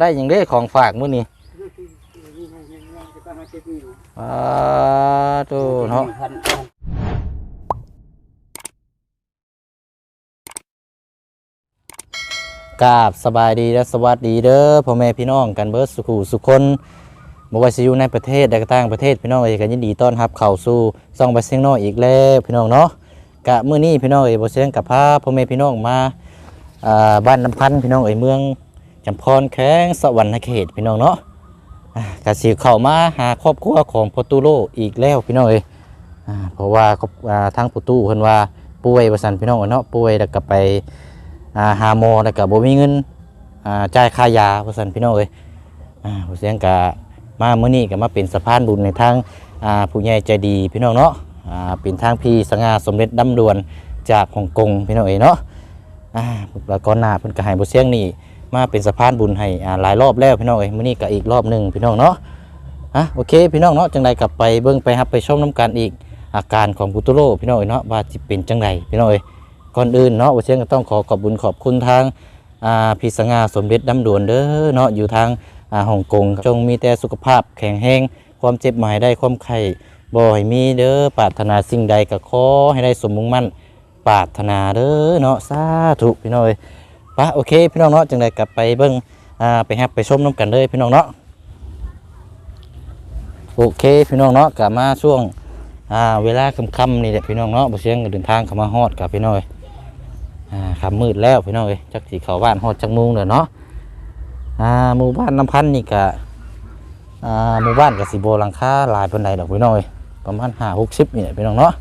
ได้หยังได้ของฝากมื้อนี้อ่าโตเนาะกราบสบายดีและสวัสดีเด้อพ่อแม่พี่น้องกันเบิดสุขุสุขคนบ่ว่าสิอยู่ในประเทศใดก็ต่างประเทศพี่น้องเอ้ยก็ยินดีต้อนรับเข้าสู่ซ่องบาเสียงน้อยอีกแล้วพี่น้องเนาะกะมื้อนี้พี่น้องเอ้ยบ่เสียงกับพาพ่อแม่พี่น้องมาอ่าบ้านน้ำพันธ์พี่น้องเอ้ยเมือง จำพรแข้งสวรรณเขตพี่น้องเนาะอ่ากสิเข้ามาหาครอบครัวของโปรตุโลอีกแล้วพี่น้องเอ้ยเพราะว่าครอบอ่าทางโปรตุเพิ่นว่าป่วยว่าซั่นพี่น้องเนาะป่วยแล้วก็ไปาหาหมอแล้วก็บ่มีเงินจ่ายค่ายาว่าซั่นพี่น้องเอ้ยผู้เสียงก็มาเมื้อนี้ก็มาเป็นสะพานบุญในทางผู้ใหญ่ใจดีพี่น้องเนาะเป็นทางพี่สง่าสมเด็จดำดวนจากฮ่องกงพี่น้องเอ้ยเนาะแล้วก็หน้าเพิ่นก็ให้บ่เสียงนี่ มาเป็นสะพานบุญให้หลายรอบแล้วพี่น้องเอ้ยมื้อนี้ก็อีกรอบหนึ่งพี่น้องเนาะอะโอเคพี่น้องเนาะจังใดกลับไปเบิ่งไปครับไปชมน้ำกันอีกอาการของปุตุโรพี่น้องเอ้ยเนาะว่าสิเป็นจังไดพี่น้องเอ้ยก่อนอื่นเนาะว่าเชียงก็ต้องขอขอบบุญขอบคุณทางอ่าพี่สง่าสมเด็จดำดวนเด้อเนาะอยู่ทางอ่าฮ่องกงจงมีแต่สุขภาพแข็งแรงความเจ็บหมายได้ความไข้บ่ให้มีเด้อปรารถนาสิ่งใดก็ขอให้ได้สมมุ่งมั่นปรารถนาเด้อเนาะสาธุพี่น้องเอ้ย ปะโอเคพี่น้องเนาะจังไดกลับไปเบิ่งอ่าไปฮับไปชมน้ำกันเลยพี่น้องเนาะโอเคพี่น้องเนาะกลับมาช่วงอ่าเวลาค่ำๆนี่แหละพี่น้องเนาะบ่เสียงเดินทางเข้ามาฮอดกับพี่น้อยอ่าค่ำมืดแล้วพี่น้องเอ้ยจักสิเข้าบ้านฮอดจักโมุงเด้อเนาะอ่าหมู่บ้านน้ำพันนี่ก็อ่าหมู่บ้านก็สิบ่หลังคาหลายปานใดดอกพี่น้อยประมาณ5 60นี่แหละพี่น้องเนาะ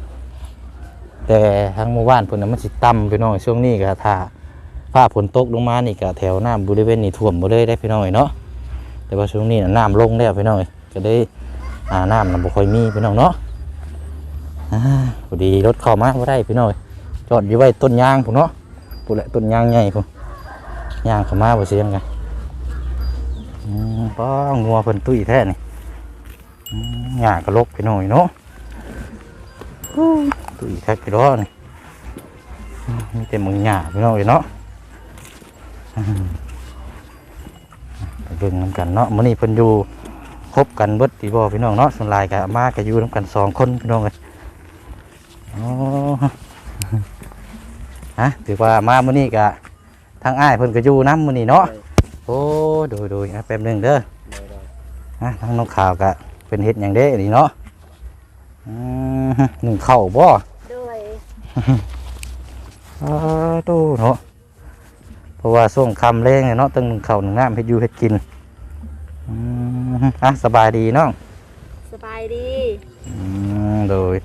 แต่ทางหมู่บ้านเพิ่นน่ะมันสิต่ำพี่น้องช่วงนี้ก็ถ้า ฟ้าฝนตกลงมานี่ก็แถวน้ำบริเวณนี้ท่วมหมดเลยได้พี่น้อยเนาะแต่ว่าช่วงนี้น่ะน้ำลงแล้วพี่น้อยก็ได้อ่าน้ำน่ะบ่ค่อยมีพี่น้องเนาะอ่าพอดีรถเข้ามาบ่ได้พี่น้อยจอดอยู่ไว้ต้นยางพุ่นเนาะพุ่นแหละต้นยางใหญ่พุ่นยางเข้ามาบ่เสียงกันป้องงัวเพิ่นตุ้ยแท้นี่หญ้ากระลกพี่น้อยเนาะตุ้ยแท้พี่น้อนี่มีแต่มึงหญ้าพี่น้อยเนาะ เบิ่งนำกันเนาะมื้อนี้เพิ่นอยู่คบกันเบิดพี่บ่พี่น้องเนาะส่วนหลายก็มาก็อยู่นำกันสองคนพี่น้องเอ้ยอ๋อฮะถือว่ามามื้อนี้ก็ทางอ้ายเพิ่นก็อยู่นํมื้อนี้เนาะโอ้ดูดูๆนะแป๊บหนึงเด้อฮะทางน้องข่าวก็เป็นเฮ็ดหยังเด้นี่เนาะอืมหนึ่งข้าวบ่ด้วยอ้าตู้เนาะเพ ราะว่าช่วงคำแรงเนี่ยเนาะต้องหนึ่งข้าวหนึ่งน้ำเฮ็ดอยู่เฮ็ดกินอืมอะสบายดีเนาะสบายดีอืมโดย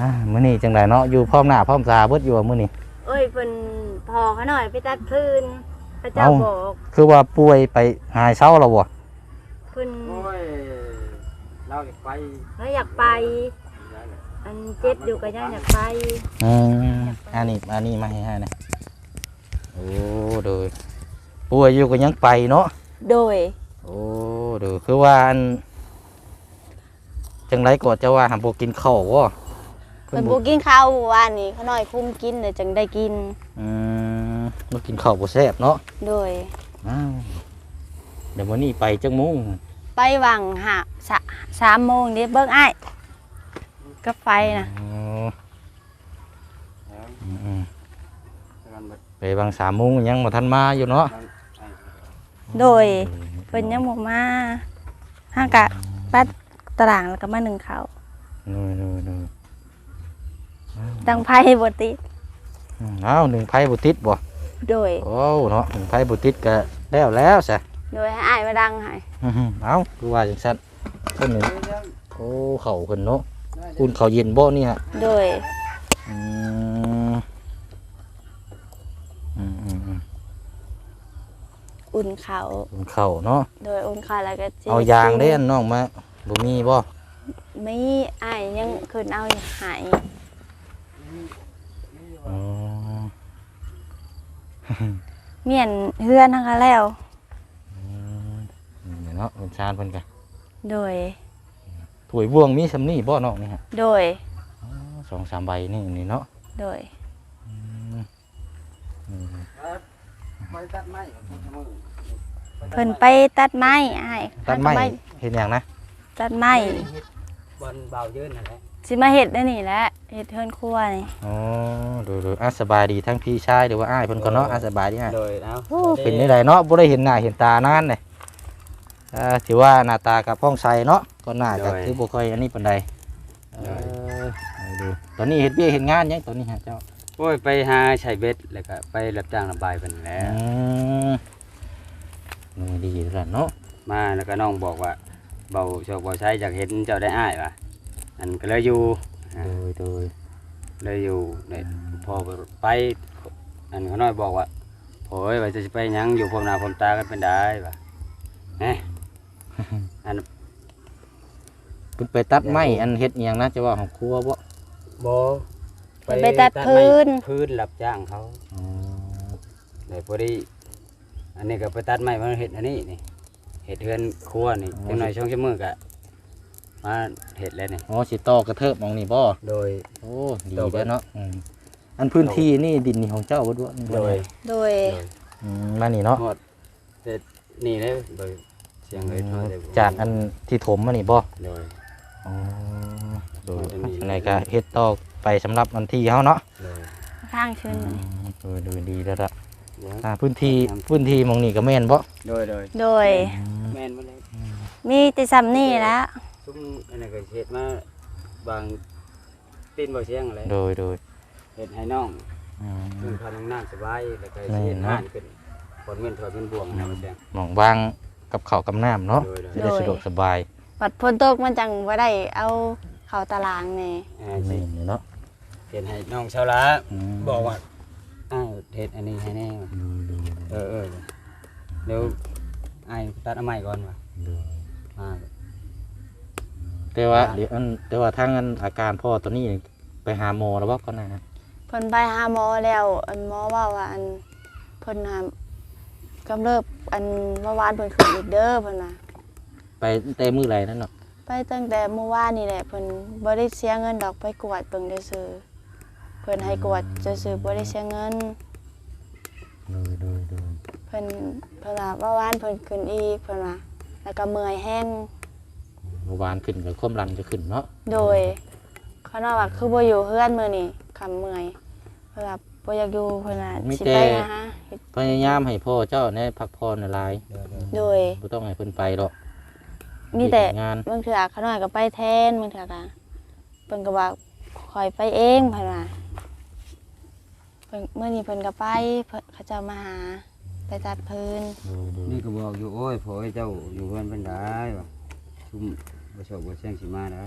อะมื้อนี้จังไดเนาะอยู่พร้อมหน้าพร้อมตาเบิดอยู่ว่ามื้อนี้ เอ้ยเพิ่นพอเขาหน่อยไปตัดพื้นพระเจ้าเอ้า บอกคือว่าป่วยไปหายเช้าแล้วบ่เพิ่นโอ้ยเราอยากไปเขาอยากไป อันเจ็บอยู่ก็ยังอยากไปอืมอันนี้อันนี้มาให้ฮะนะโอ้โดยป่วยอยู่ก็ยังไปเนาะโดย โอ้โดยคือว่าอันจังไรก็จะว่าหาบ่กินข้าวบ่เพิ่นบ่กินข้าววานนี้เขาหน่อยคุมกินเดี๋ยวจังได้กิน อืมบ่กินข้าวบ่แซ่บเนาะโดย อ้าวเดี๋ยววันนี้ไปจังมุงไปวังหาสะสามโมงนี้เบิ่งอ้ายก็ไฟนะ อ๋ออืม กันบัด ๆ ไปบางสามโมงยังมาทันมาอยู่เนาะโดยเพิ่นยังบ่มาห้างกะปัดตารางแล้วก็มาหนึ่งข้าวนู่นนู่นนู่นดังไผบ่ติดอืมอ้าวหนึ่งไพ่บุติดบ่โดยโอ้เนาะหนึ่งไพ่บุติดก็แล้วแล้วซะโดยให้อ้ายมาดังให้อื้อหือเอ้าคือว่าจังซั่นคนนี้โอ้เข่าคนเนาะอุ่นเข่าเย็นบ่นี่ฮะโดยอืม อุ่นเขาวอุ่นเข่าเนาะโดยอุ่นเขาวแล้วก็จีเอายางเด้อันน้องมาบ่มีบ่ไม่อายยังคืนเอาหายอ๋อเมียนเฮือนทั้งนั้นแล้วนี่เนาะคนชานเพิ่นกะโดยถ้วยบ่วงมีสำนี่บ่น้องนี่ฮะโดยสองสามใบนี่นี่เนาะโดยไปตัดไม้มือ เพิ่นไปตัดไม้อ้ายตัดไม้เห็นอย่างนะตัดไม้บอลเบายืนนั่นแหละสิมาเฮ็ดได้นี่แหละเฮ็ดเฮือนครัวนี่อ๋อดูดูอะสบายดีทั้งพี่ชายหรือว่าอ้ายเพิ่นก็เนาะอะสบายดีอ้ายโดยเอาโอ้เป็นนี่ไดเนาะบ่ได้เห็นหน้าเห็นตานานเลยอ่าถือว่าหน้าตากับพ้องใสเนาะก็น่าจะคือบ่ค่อยอันนี้ปานใดเออเอาดูตอนนี้เฮ็ดเบี้ยเฮ็ดงานหยังตอนนี้ฮะเจ้าโอ้ยไปหาใช้เบ็ดแล้วก็ไปรับจ้างระบายเป็นแหล้วอืม นี่ดีแล้วเนาะมาแล้วก็น้องบอกว่าเบาโชคเบาใช้อยากเห็นเจ้าได้อ้ายว่ะอันก็เลยอยู่โดยโดยเลยอยู่เนี่ยพอไป อันเขาน้อยบอกว่าโอ้ยว่าจะไปหยังอยู่พร้อมหน้าพร้อมตากันเป็นได้ป่ะเฮ้อันเพิ่นไปตัดไม้อันเฮ็ดอีหยังนะจะว่าของครัวบ่โบเพิ่นไปตัดพื้น พื้นรับจ้างเขา อ๋อ เลยพอดี อันนี้ก็ไปตัดไม้มาเห็ดอันนี้นี่เห็ดเฮือนครัวนี่จังหน่อยช่วงชั่วโมงกะมาเห็ดแล้วนี่อ๋อสิต่อกระเทิบหมองนี่บ่โดย โอ้ดีต่อไปแล้วเนาะอืมอันพื้นที่นี่ดินนี่ของเจ้าบ่ด้วยนี่บ่โดยโดยโดยอืมมานี่เนาะหมดเสร็จนี่เลยโดยเสียงเลยทอดเลยจากอันที่ถมมานี่บ่โดยอ๋อโดยมันจะมีในก็เฮ็ดต่อไปสำหรับวันที่เฮาเนาะโดยข้างชื้นนี่โดยโดยดีแล้วละเดี๋ยว อ่าพื้นที่พื้นที่หมองนี่ก็แม่นบ่โดยโดยโดย แม่นมาเลยมีแต่ซ้ำนี่แหล้วซุ้มอันนี้นก็เห็ดมาบางตีนบ่เสียงอะไรโดยโดยเห็ดให้น้องอืมเพิ่นพาน้องน้ำสบายแล้วก็แม่นเห็ดเนาะห่านขึ้นผลเงินถอยเป็นบ่วงนะบ่เสียงหมองวางกับข้าวกับน้ำเนาะโดยโดยจะได้สะดวกสบายบัดฝนตกมันจังบ่ได้เอาเข้าตารางนี่อ่าสินี่นี่เนาะเห็ดให้น้องชาวละมบอกว่า อ้าวเห็ดอันนี้ให้แน่ว่ะดูดูเออเออเดี๋ยวไอ้ายตัดเอาใหม่ก่อนว่ะดูมาแต่ว่าเดี๋ยวอันแต่ว่าทางอันอาการพ่อตัวนี้ไปหาหมอแล้วบ่ก่อนนะเพิ่นไปหาหมอแล้ว อันหมอว่าว่าอันเพิ่นน่ะกำเริบอันเมื่อวานเพิ่นขึ้นอีกเด้อเพิ่นน่ะไปเต็มมือไรนั่นเนาะไปตั้งแต่เมื่อวานนี่แหละเพิ่นบ่ได้เสียเงินดอกไปกวดเบิ่งซื่อๆ เพิ่นให้กวดซื่อๆบ่ได้เสียเงินดูดูดูเพิ่นเพิ่นว่าเมื่อวานเพิ่นขึ้นอีกเพิ่นว่าแล้วก็เมื่อยแห้งเมื่อวานขึ้นกับความดันจะขึ้นเนาะโดยเขาน่าว่าคือบ่อยู่เฮือนมื้อนี้คำเมื่อยเพิ่นว่าบ่อยากอยู่เพิ่นน่ะสิไปนะฮะพยายามให้พ่อเจ้าได้พักผ่อนหลายเดี๋ยวเดี๋ยวโดยบ่ต้องให้เพิ่นไปหรอกมีแต่เฮ็ดงานบางเทื่อเขาน้อยก็ไปแทนบางเทื่อก็เพิ่นก็ว่าคอยไปเองเพิ่นว่าเพิ่นมื้อนี้เพิ่นก็ไปเพิ่นเขาเจ้ามาหาไปตัดพื้นดูดูนี่ก็บอกอยู่โอ้ยพอให้เจ้าอยู่เพื่อนเป็นได้ว่ะชุ่มบ่ชอบบ่เสียงสิมาได้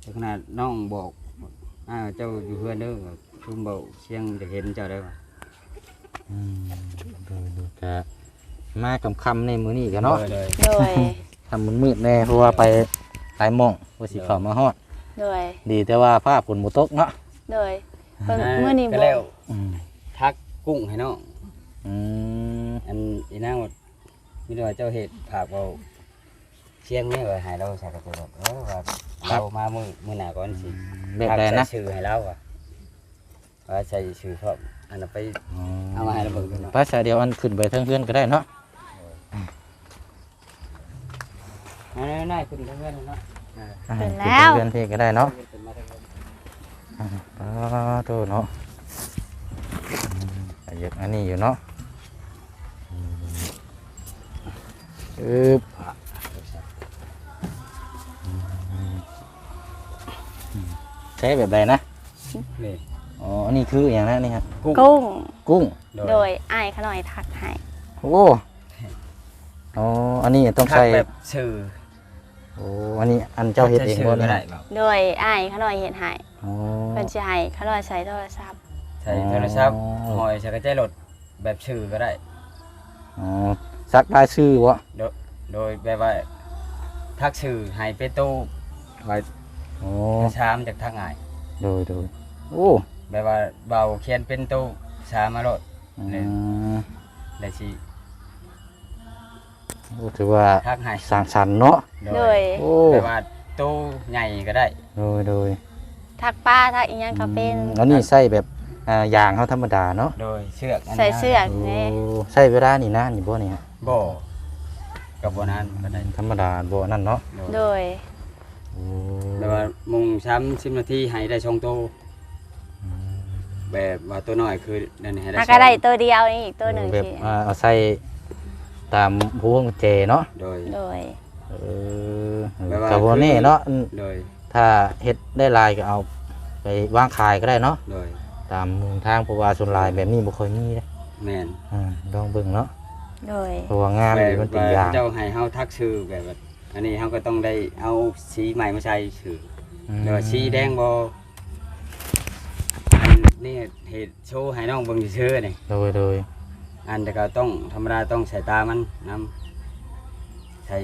แต่ขนาดน้องบอกอ้าวเจ้าอยู่เพื่อนเด้อว่ะชุ่มเบาเสียงจะเห็นเจ้าได้ว่ะอืมดูดูกะมาคำคำๆในมื้อนี้กันเนาะเลยโดยทำมันมืดๆแน่เพราะว่าไปหลายหม่องว่าสิเข้ามาฮอดโดยดีแต่ว่าฟ้าฝนบ่ตกเนาะโดย เพิ่นามื้อนี้ก็บ่แล้วอืมทักกุ้งให้น้องอืมอันอีนางว่ามีแต่ว่าเจ้าเห็ดผากเราเชียงนี่ว่าให้เราใส่กระตุ้นเออว่าเรามามือมือหน้าก่อนสิแบบทักใดใส่นะชื่อให้เราอะว่าใส่ชื่อพร้อมอันนั้นไปเอามาให้เราเบิ่งดูหน่อยภาษาเดียวอันขึ้นไปเทั้งเพื่อนก็ได้เนาะน่ายๆคุณเพื่อนๆเนาะอ่าขึ้นขึ้แล้วเพื่อนพี่ก็ได้เนาะเป็นมาทั้งห มดอ๋อโตเนาะอืมอะอยากอันนี้อยู่เนาะอืบใช้แบบใดนะ นี่ อ๋อ อันนี้คืออย่างนั้นนี่ครับกุ้ง กุ้ง กุ้ง โดยอ้ายเขาน้อยทักให้โอ้อ๋อ อันนี้ต้องทักใส่แบบชื่อโอ้ อันนี้อันเจ้าเฮ็ดเองบ่ก็เนี่ยได้เปล่าโดยอ้ายเขาน้อยเฮ็ดให้อ๋อ เพิ่นสิให้เขาน้อยใช้โทรศัพท์ใช้โทรศัพท์อ๋อหอยใช้กระจายรถแบบชื่อก็ได้อ๋อซักได้ชื่อวะโดยแบบว่าทักชื่อให้ไปตู้คอยโอ้ชามจากทางง่ายโดยโดยโอ้แบบว่าเบาเขียนเป็นตู้ชามารถอืเนี่ยมเลยสิโอ้ถือว่าทักให้สร้างสรรค์เนาะโดยโอ้แบบว่าตู้ใหญ่ก็ได้โดยโดย ทักป้าทักอีหยังก็เป็นอืมแล้วนี่ใส่แบบอ่ายางเขาธรรมดาเนาะโดยเชือกนนี้ใส่เสื้อกโอ้นี่ใช้เวลานี่นานนี่บ่เนี่ยบ่กับบ่นานก็ได้ธรรมดาบ่นั่นเนาะโดยโอ้แต่ว่ามุงช้ำ10นาทีให้ได้ช่องโตวแบบว่าตัวน้อยคือนั่นให้ได้หาสก็องได้ตัวเดียวนี่อีกตัวหนึ่งแบบสิอ่าเอาใส่ตามพวงเจเนาะโดย โดย เออแบบว่า กับบ่แน่เนาะอืมโดย ถ้าเฮ็ดได้หลายก็เอาไปวางขายก็ได้เนาะโดยตามมุมทางเพราะว่าส่วนหลายแบบนี้บ่ค่อยมีเด้แม่นอ่าลองเบิ่งเนาะโดย เพราะว่างานแบนี่บมันเป็นว่าอย่างเจ้าให้เฮาทักชื่อแบบว่าอันนี้เฮาก็ต้องได้เอาสีใหม่มาใช้ชื่ออืมเดี๋ยวาสีแดงบ่อันนี่เหตุโชว์ให้น้องเบิ่งซื่อๆนี่โดยโดยอันแต่ก็ต้องธรรมดาต้องใส่ตามันนำใส่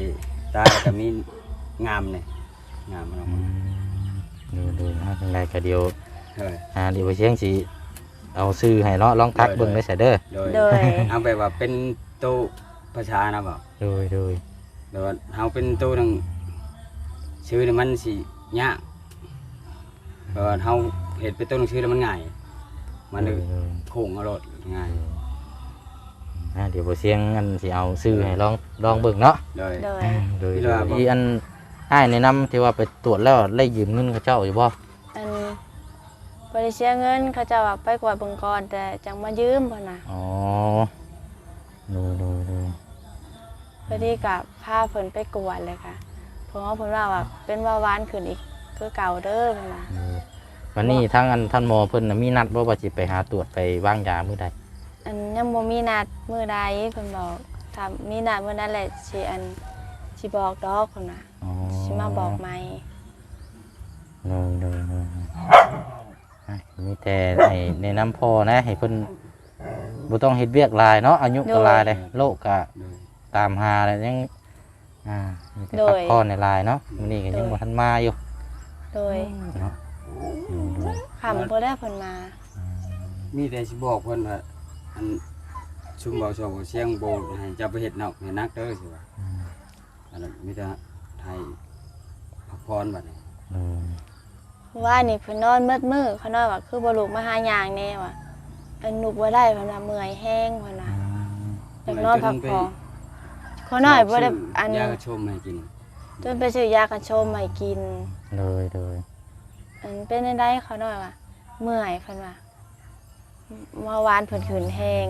ตาแล้วก็มีงามนี่ งามมันออกอืมามโดยโดยอ่าจังไดก็เดียวเฮ้ยอ่าเดี๋ยวไปเชียงสิเอาซื้อให้เนาะลองทักเบิ่งได้ใส่เด้อโดยโดย เอาแบบว่าเป็นตู้ภาษานะบ่โดยโดยแต่ว่าเฮาเป็นตู้นึงชื่อนี่มันสิยากเพราะว่าเฮาเฮ็ดเป็นตู้หนังสือแล้วมันง่าย มันโดเลยยโดย โค้งเอารถง่ายอ่าเดี๋ยวไปเชียงอันสิเอาซื้อให้ลองลองเบิ่งเนาะโดย โดย โดยที่โดยว่าบ่อีอัน ให้แนะนำที่ว่าไปตรวจแล้วได้ยืมเงินเขาเจ้าอยู่บ่อันบริเสียเงินเขาจะว่าไปกวาดเบิ่งก่อนแต่จังมายืมพ่นน่ะอ๋อโดยโดยโดยพอดีกับพาเพิ่นไปกวดเลยค่ะเพราะว่าเพิ่นว่าว่าเป็นว่าหวานขึ้นอีกคือเก่าเด้อเพิ่นว่าโดยวันนี้ทางอันท่านหมอเพิ่นน่ะมีนัดบ่ว่าสิไปหาตรวจไปวางยามื้อใดอันยังบ่มีนัดมื้อใดเพิ่นบอกถ้ามีนัดมื้อนั้นแหละสิอันสิบอกดอกเพิ่นน่ะ อ๋อสิมาบอกใหม่โดยโดยโดยอะมีแต่ให้แนะนำพ่อนะ ให้เพิ่นบ่ต้องเฮ็ดเวียกหลายเนาะอายุก็หลายเลยโลกก็โดยตามหาแล้วยังอ่ามีแต่พักผ่อนในลายเนาะมื้อนี้ก็ยังบ่ทันมาอยู่โดยเนาะอืมคำบ่ได้เพิ่นมามีแต่สิบอกเพิ่นว่าอันชุมเบาชอบเสียงโบให้เจ้าไปเฮ็ดนอกให้นักเด้อสิว่าอันนั้นมีแต่ ไทยพักผ่อนบัดนี้อืมว่านี่เพิ่นนอนมืดมือเขานอนว่าคือบ่ลุกมาหาหยังแน่ว่ะอันลุกบ่ได้เพิ่นว่าเมื่อยแห้งเพิ่นว่าอยากนอนพักผ่อนเขาน้อยบ่ได้อันยากระชมให้กินจนไปซื้อยากันโชมมาให้กิน เลยเลยอันเป็นจังได๋เขาน้อยว่าเมื่อยเพิ่นว่าเมื่อวานเพิ่นขืนแห้ง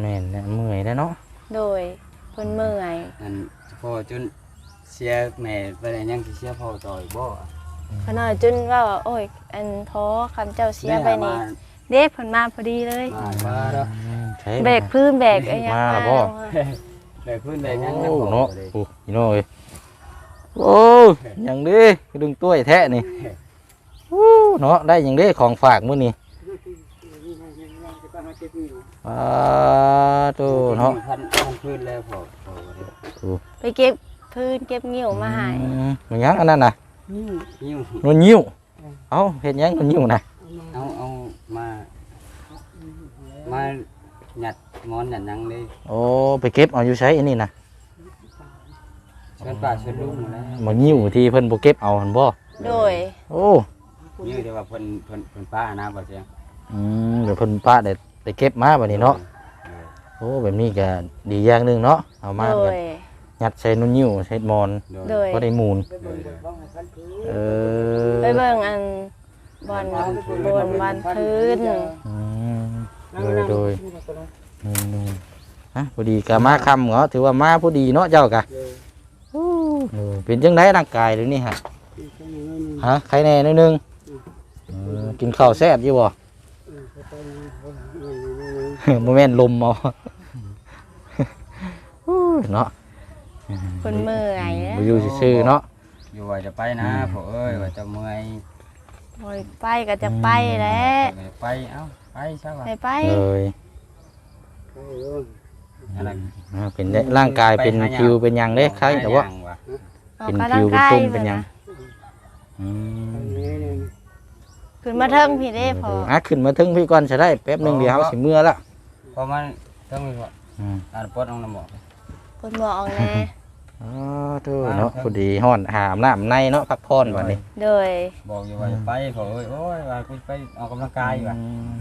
แม่นเนี่ยเมื่อยแล้วเนาะโดยเพิ่นเมื่อยอันพ่อจนเสียแม่ไปได้ยังสิเสียพ่อต่อยบ่เขาน้อยจนว่าว่าโอ้ย อันท้อคำเจ้าเสียไปนี่แม่เด็กเพิ่นมาพอดีเลย มามาเด้อใช่แบกพื้นแบกไอ้หยังมาแล้วบ่ ได้ขึ้นได้ยังโอ้พ่อเนาะบ่ได้โอ้ยน้อยโอ้ยหยังเด้ดึงต้วยแท้นี่โอ้เนาะได้หยังเด้ของฝากมื้อนี้ อ่าโตเนาะพันพันพื้นแล้วพ่อพ่อบ่ได้ไปเก็บพื้นเก็บงิ้วมาให้อืมมันหยังอันนั้นน่ะยิ้วมันยิ้วเอ้าเฮ็ดหยังมันยิ้วน่ะเอาเอามา มาหยัดงอนหยัดหยังเลยโอ้ไปเก็บเอาอยู่ใช้อันนี้น่ะเชิญป้าเชิญลุงมาแล้วมันยิ้วที่เพิ่นบ่เก็บเอาหั่นบ่โดย โอ้นี่เดี๋ยวว่าเพิ่นเพิ่นเพิ่นป้านะบ่เสียง อืมเดี๋ยวเพิ่นป้าได้ได้เก็บมาบัดนี้เนาะโอ้แบบนี้ก็ดีอย่างหนึงเนาะเอามาโดก็ย ยัดใส่นุ่นยิ้วใส่มอนโดยก็ได้มูลโดยโดยเออไปเบิ่งอันบอลบอลวันพื้นอืมโดยโดยอืมฮะพอดีก็มาคำเหรอถือว่ามาพอดีเนาะเจ้ากะเออเป็นจังไดร่างกายเลยวนี่ฮะ ฮะใครแน่นิดนึงเออกินข้าวแซ่บอยู่บ่ โมเมนต์ลมเอาอู้เนาะเพิ่นเมื่อยนะบ่อยู่ซื่อๆเนาะอยู่ว่าจะไปนะพ่อเอ้ยว่าจะเมื่อยโอ้ยไปก็จะไปแหล้วไปเอ้าไปซะว่าไปไปเลยอันนั้นอ่าเป็นได้ร่างกายเป็นคิวเป็นหยังเด้ใครแต่ว่าหยังออกเป็นกำลัคิงวเป็นกายตุ่มไปเป็นหยังนะอืม ขึ้นมาเทิงพี่เด้พออะขึ้นมาถึงพี่ก่อนจะได้แป๊บหนึงเดี๋ยวเขาสิเมื่อละเพราะมันต้องมีว่าอืมอ่านปดเอาน้ำหมอกเพิ่นบอกแน่อ๋อโธ่เนาะพอดีฮ้อนหามน้ำในเนาะพักผ่อนบัดนี้โดยบอกอยู่ว่าจะไปขอเอ้ยโอ้ยว่ากูไปออกกำลังกายว่ะ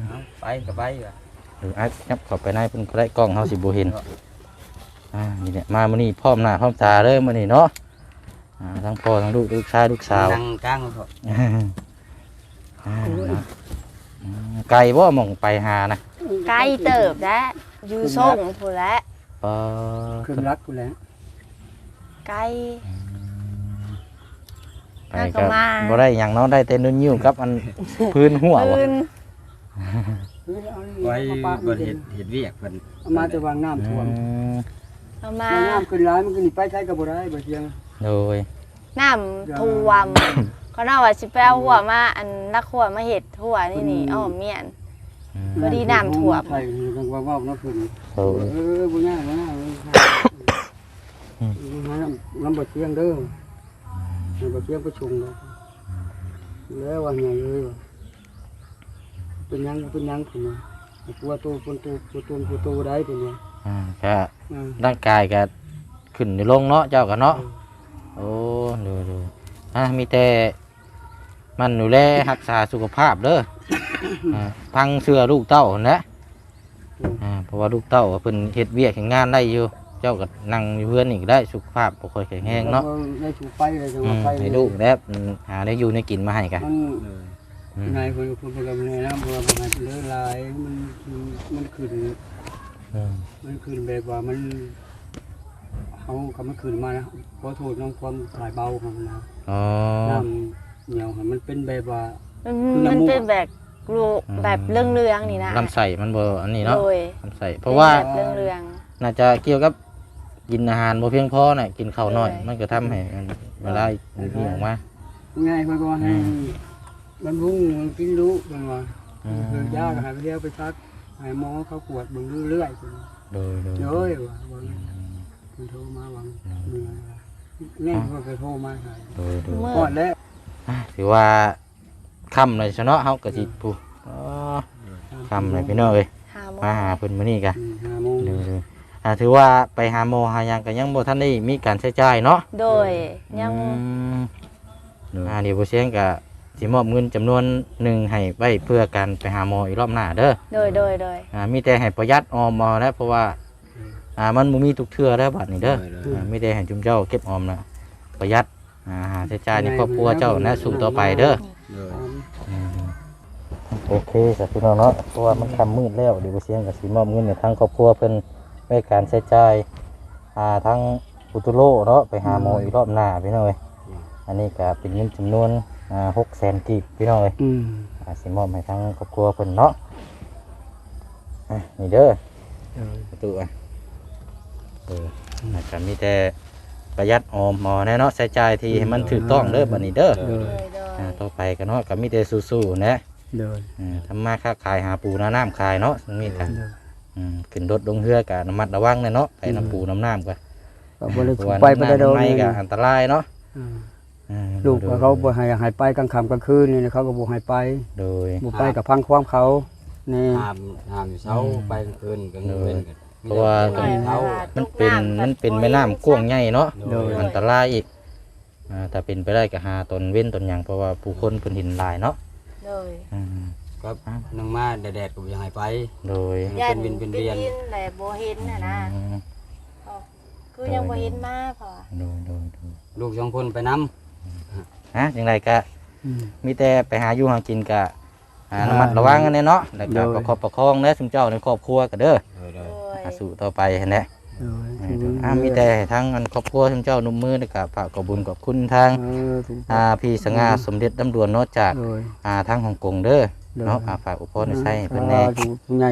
เอาไปก็ไปว่ะหรือไอ้ยับเข้าไปในเพิ่นก็ได้กล้องเฮาสิบ่เห็น อ่านี่แหละมามื้อนี้พร้อมหน้าพร้อมตาเด้อมื้อนี้เนาะอ่าทั้งพ่อทั้งลูกลูกชายลูกสาว นั่งกลางมันเถอะ อ่าเนาะอืมไกลบ่หมองไปหานะใกล้เติบแล้วอยู่ส่งพูนแหล้วปอคืนรักกูแล้วใกล้ ไปน่าก็ก็มา บ่ได้หยังเนาะได้แต่นุ่นยิ้วกับอัน พื้นหัวบ่ปืนคือเอาไว้มาปะบ่เฮ็ดเฮ็ดเวียกเพิ่นเอามาแต่วางน้ำอืท่วมมเอามาน้ำขึ้นร้ายมันก็หนีไปใช้กับบ่ได้บ่เทียงโดยน้ำท่วม เขาเน่าว่าสิไปเอาหัวมาอันนักหัวมาเห็ดหัวนี่นี่อ้อมเมียนอืมพอดีน้ำท่วม ใช่กังว่าว่าน้ำขึ้นโดยเออบ่ง่ายบ่ง่ายอืมน้ำน้ำบ่เทียงเด้อน้ำบ่เทียงก็ชงเลยแล้วว่าไงเลยว่ะเป็นยังเป็นยังผมว่าปัวตูปนตูปัวตูปัวตูได้เป็นยังอ่าก็อ่าร่างกายก็ขึ้นอยู่ลงเนาะเจ้าก็เนาะโอ้ดูดูอะมีแต่ มันดูแลรักษาสุขภาพเด้ออ่าพังเสื้อลูกเต้าหั่นแหละอ่าเพราะว่าลูกเต้าก็เพิ่นเฮ็ดเวียกเฮ็ดงานได้อยู่ เจ้าก็นั่งอยู่เพื่อนอีกได้สุขภาพบ่ค่อยแข็งแรงเนาะได้ถูกไปเลยจังอืหวะมไปให้ลูกแล้วหาได้อยู่ในกินมาให้กันมันเลยอืมนายคนคนคนกับนายนะเพราะว่ามันเลือลายมันมันมันขึ้นอืมมันขึ้นแบบว่ามันเขาเขามันขึ้นมานะขอโทษน้องความสายเบาของมันนะอ๋อน้ำ เหนียวค่ะมันเป็นแบบว่ามันคือน้ำมันมูกเป็นแบบรูอืมแบบเรื่องเรืองๆนี่นะลำไส้มันบ่อันนี้เนาะโดยลำไส้เพราะว่าเป็นแบบเรื่องเรือง น่าจะเกี่ยวกับกินอาหารบ่เพียงพอน่ะกินข้าวน้อย ใช่ มันก็ทำให้มันเวลามีออกมา ง่ายคนก็ให้อืม บรรลุงกินรู้กันว่าอืมคือยากหายไปเรียวไปชักหายหมอเขาปวดเบึงเรื่อยๆโดยโดย เย้ยว่าว่ามันโทรมาวังเมื่อยแน่ก็เคยโทรมาหายโดยโดย เมื่อ ก่อนแล้ว อะถือว่าค่ำเลยชเนาะเฮาก็สิผู้อ๋อค่ำเลยพี่น้องเอ้ยหาโมงมาหาเพิ่นมื้อนี้กะอืมห้าโมงเร็วๆอ่าถือว่าไปหาหมอหาหยังก็ยังบ่ทันได้มีการใช้จ่ายเนาะโดยยังอืมอ่าเดี๋ยวบ่เสียงก็สิมอบเงินจำนวนหนึ่งให้ไว้เพื่อการไปหาหมออีกรอบหน้าเด้อ โดยโดยโดย อ่ามีแต่ให้ประหยัดออมเอาแล้วเพราะว่าอ่ามันบ่มีทุกเทื่อแล้วบัดนี้เด้ออ่ามีแต่ให้จุมเจ้าเก็บออมนะประหยัด อ่าหาใช้จ่ายในครอบครัวเจ้านะสู่ต่อไปเด้อเลยอืมโอเคสักพี่น้องเนาะเพราะว่ามันค่ำมืดแล้วเดี๋ยวบ่เสียงก็สิมอบเงินให้ทางครอบครัวเพิ่นไว้การใช้จ่ายอ่าทั้งอุตุโลเนาะไปหาหมออีกรอบหน้าพี่น้องเอ้ยอันนี้ก็เป็นเงินจำนวนอ่า600,000กีบพี่น้องเอ้ยอืมอาสิมอบให้ทั้งครอบครัวเพิ่นเนาะอะนี่เด้อประตูอะเอออาจจะมีแต่ ประหยัดออมหมอแน่เนาะใช้จ่ายที่ให้มันถูกต้องเด้อบัดนี้เด้อโดยโดยอ่าต่อไปก็เนาะก็มีแต่สู้ๆนะเดินอืมทำมาค้าขายหาปูน้าน้ำขายเนาะตรงนี้กันเดินอืมขึ้นรถลงเรือกับระมัดระวังเลยเนาะไปน้ำปูน้ำน้ำกันก็บ่ได้เพราะว่าไปบ่ได้โดนน้ำไม่เลยก็อันตรายเนาะอืมอืมลูกว่าเขาบ่ให้ให้ไปกลางค่ำกลางคืนนี่เขาก็บ่ให้ไปโดย บ่ไปกับพังความเขานี่ ห้ามห้ามอยู่เช้าไปกลางคืนกลางเว้นกัน เพราะว่าโดยเช้ามันเป็นมันเป็นแม่น้ำกว้างใหญ่เนาะโดย อันตรายอีกอ่าแต่เป็นไปได้ก็หาตนเว้นตนหยังเพราะว่าผู้คนเพิ่นหินหลายเนาะโดยอืมก็นังมาแดดๆก็บ่อยังให้ไป โดยยันเป็นวินเป็นเวียนแหละโบเห็นน่ะนะอืมคือยังโบเห็นมาพอโดยโดยโดยลูกสองคนไปน้ฮะอย่างไรก็อืมมีแต่ไปหาอยู่หากินกะ อ่าระมัดระวังกันเนาะแล้วก็โดยประคอบประคองเด้อซุมเจ้าในครอบครัวก็เด้อำโดยโดโดยยอ่าสู่ต่อไปเห็นแหละเดินอ่าอ่ามีแต่ให้ทั้งอันครอบครัวซุมเจ้านุ่มมือแล้วก็ฝากขอบคุญขอบคุณทางเออถูกอ่าพี่สง่าสมเด็จดำดวนเนาะจากโดย อ่าทางฮ่องกงเด้อโดยเนาะอ่าฝากอุปกรณ์ใช้ให้เพิ่นแน่อ่าอยู่ใหญ่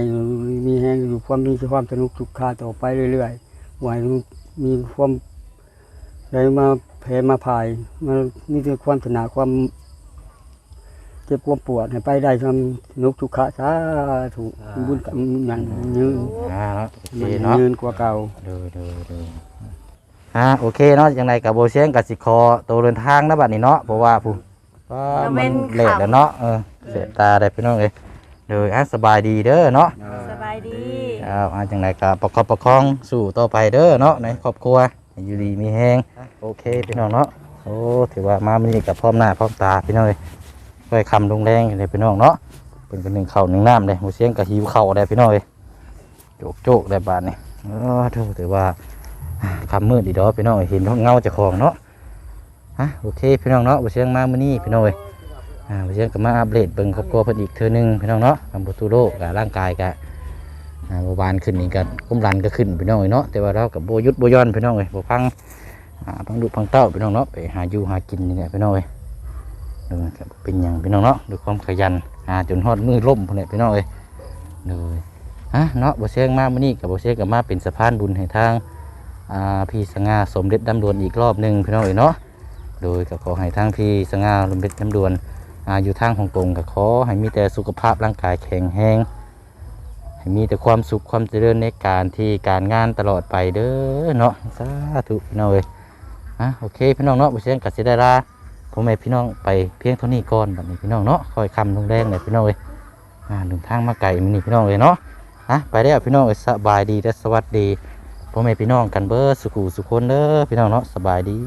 มีแห้งอยู่ความมีความสนุกสุขคาต่อไปเรื่อยๆไหวมีความอะไรมาแผ่มาพายมันมีแต่ความถนาความ เจ็บความปวดให้ไปได้ความสนุกสุขะสาธุบุญกับอย่างยืนอ่าเนาะโอเคมันเนาะยืนกว่าเก่าดูดูดูอ่าโอเคเนาะอย่างไรกับโบเชียงกับสิคอตัวเดินทางนะบัดนี้เนาะเพราะว่าผู้ก็มันเลทแล้วเนาะเออเสียตาได้พี่น้องเอ้ยเดี๋ยวอะสบายดีเด้อเนาะสบายดีเอาอ่าจังไรกับประคอบประคองสู่ต่อไปเด้อเนาะในครอบครัวให้อยู่ดีมีแห้งโอเคพี่น้องเนาะโอ้ถือว่ามามื้อนี้กับพร้อมหน้าพร้อมตาพี่น้องเลยค่ อยคำลงแรงเลยพี่น้องเนาะเป็นกันหนึ่งเข่าหนึ่งน้ำเลยหูเสียงกับหิวเข่าได้พี่น้องเลยโจกโจกได้บาดนี่เออถือถือว่าคำมืดดีดอพี่น้องเห็นเงาจะคลองเนาะฮะโอเคพี่น้องเนาะหูเสียงมาเมื้อนี้พี่น้องเลยอ่าเชียงก็มาอัปเดตเบิ่งครอบครัวเพิ่นอีกเทื่อนึงพี่น้องเนาะทำประตูโลกกับร่างกายกับอ่าบาหวานขึ้นนี่ก็ก้มรันก็ขึ้นพี่น้องเอ้ยเนาะแต่ว่าเรากับโบยุดโบย่อนพี่น้องเอ้ยบ่พังอ่าพังดุพังเต้าพี่น้องเนาะไปหาอยู่หากินนี่แหละพี่น้องเอ้ย เดูก็บ่เป็นหยังพี่น้องเนาะด้วยความขยันหาจนฮอดมือล่มพุ่นแหละพี่น้องเอ้ยดูฮะเนาะบ่เชียงมามื้อนี้กับบ่เชียงก็มาเป็นสะพานบุญให้ทางอ่าพี่สง่าสมเด็จดำดวนอีกรอบหนึ่งพี่น้องเอ้ยเนาะโดยก็ขอให้ทางพี่สง่าสมเด็จดำดวนอ่าอยู่ทางฮ่องกงก็ขอให้มีแต่สุขภาพร่างกายแข็งแรงให้มีแต่ความสุขความเจริญในการที่การงานตลอดไปเด้อเนาะสาธุพี่น้องเอ้ยอะโอเคพี่น้องเนาะบุเชียงกัสิได้ลา ผมให้พี่น้องไปเพียงเท่านี้ก่อนแบบนี้พี่น้องเนาะคอยคำลงแรงเลยพี่น้องเลยอ่าเดินทางมาไกลมินี่พี่น้องเลยเนาะอะไปได้พี่น้องเลยสบายดีและสวัสดีผมให้พี่น้องกันเบอร์สุขุสุขคนเด้อพี่น้องเนาะสบายดี